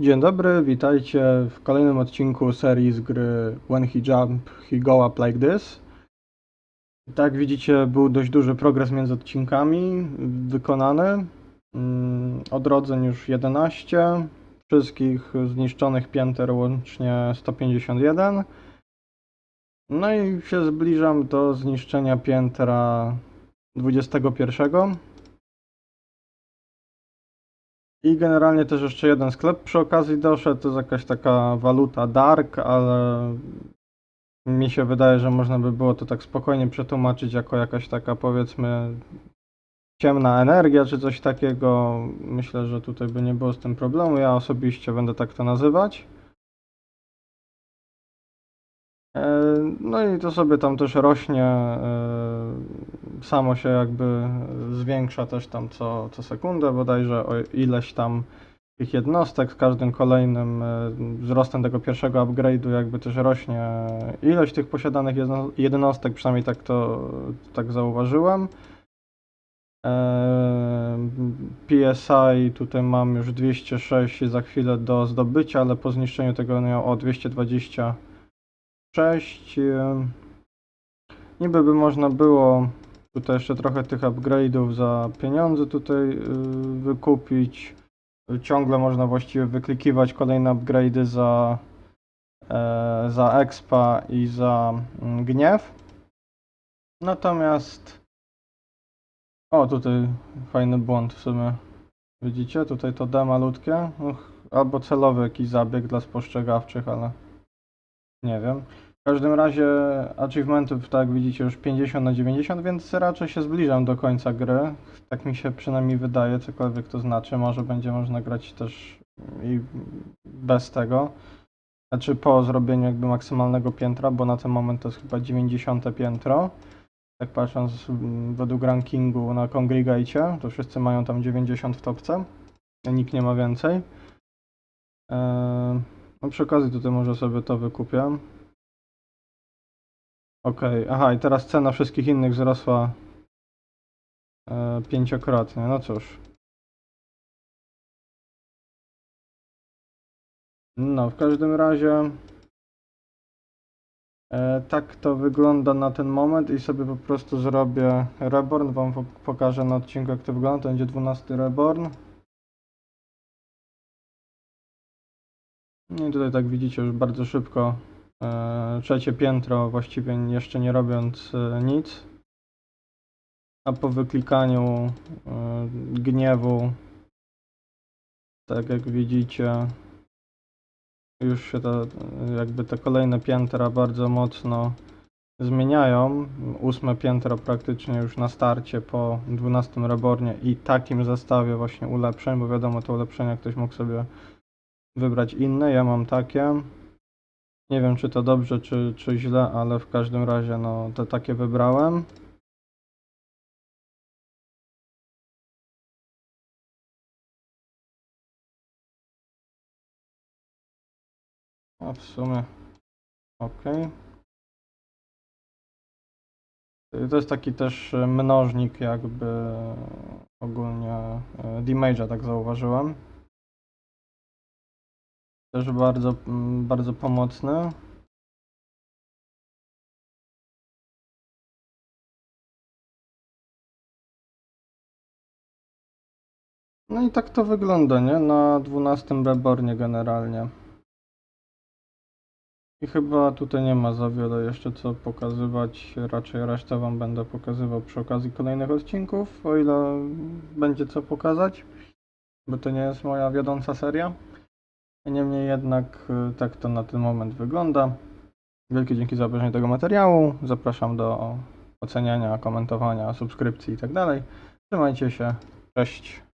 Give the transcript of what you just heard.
Dzień dobry, witajcie w kolejnym odcinku serii z gry When He Jump, He Go Up Like This. Tak widzicie, był dość duży progres między odcinkami wykonany. Mm, Odrodzeń już 11, wszystkich zniszczonych pięter łącznie 151. No i się zbliżam do zniszczenia piętra 21. I generalnie też jeszcze jeden sklep przy okazji doszedł, to jest jakaś taka waluta dark, ale mi się wydaje, że można by było to tak spokojnie przetłumaczyć jako jakaś taka powiedzmy ciemna energia czy coś takiego. Myślę, że tutaj by nie było z tym problemu. Ja osobiście będę tak to nazywać. E, No i to sobie tam też rośnie, e, samo się jakby zwiększa też tam co, co sekundę, bodajże o ileś tam tych jednostek, z każdym kolejnym e, wzrostem tego pierwszego upgrade'u jakby też rośnie ilość tych posiadanych jedno- jednostek, przynajmniej tak to tak zauważyłem. E, PSI tutaj mam już 206 za chwilę do zdobycia, ale po zniszczeniu tego miał o 220 6. Niby by można było tutaj jeszcze trochę tych upgrade'ów za pieniądze tutaj y, wykupić. Ciągle można właściwie wyklikiwać kolejne upgrade'y za, e, za expa i za mm, gniew. Natomiast o tutaj fajny błąd w sumie. Widzicie? Tutaj to D malutkie. Uch, albo celowy jakiś zabieg dla spostrzegawczych, ale nie wiem. W każdym razie achievementów, tak widzicie, już 50 na 90, więc raczej się zbliżam do końca gry. Tak mi się przynajmniej wydaje, cokolwiek to znaczy. Może będzie można grać też i bez tego. Znaczy po zrobieniu jakby maksymalnego piętra, bo na ten moment to jest chyba 90 piętro. Tak patrząc mm, według rankingu na Congregate, to wszyscy mają tam 90 w topce. Nikt nie ma więcej. Eee, no przy okazji tutaj może sobie to wykupię. Okej, aha i teraz cena wszystkich innych wzrosła e, pięciokrotnie, no cóż. No, w każdym razie e, tak to wygląda na ten moment i sobie po prostu zrobię reborn, wam po- pokażę na odcinku jak to wygląda, to będzie 12 reborn. No i tutaj tak widzicie już bardzo szybko trzecie piętro, właściwie jeszcze nie robiąc e, nic. A po wyklikaniu e, gniewu, tak jak widzicie, już się te, jakby te kolejne piętra bardzo mocno zmieniają. Ósme piętro praktycznie już na starcie po 12 rebornie i takim zestawie właśnie ulepszeń, bo wiadomo te ulepszenia ktoś mógł sobie wybrać inne, ja mam takie. Nie wiem, czy to dobrze, czy, czy źle, ale w każdym razie, no, te takie wybrałem. A w sumie, ok. To jest taki też e, mnożnik, jakby ogólnie e, damage'a, tak zauważyłem. Też bardzo, mm, bardzo pomocny. No i tak to wygląda, nie? Na 12 rebornie generalnie. I chyba tutaj nie ma za wiele jeszcze co pokazywać. Raczej resztę wam będę pokazywał przy okazji kolejnych odcinków, o ile będzie co pokazać, bo to nie jest moja wiodąca seria. Niemniej jednak y, tak to na ten moment wygląda. Wielkie dzięki za obejrzenie tego materiału. Zapraszam do oceniania, komentowania, subskrypcji itd. Trzymajcie się. Cześć.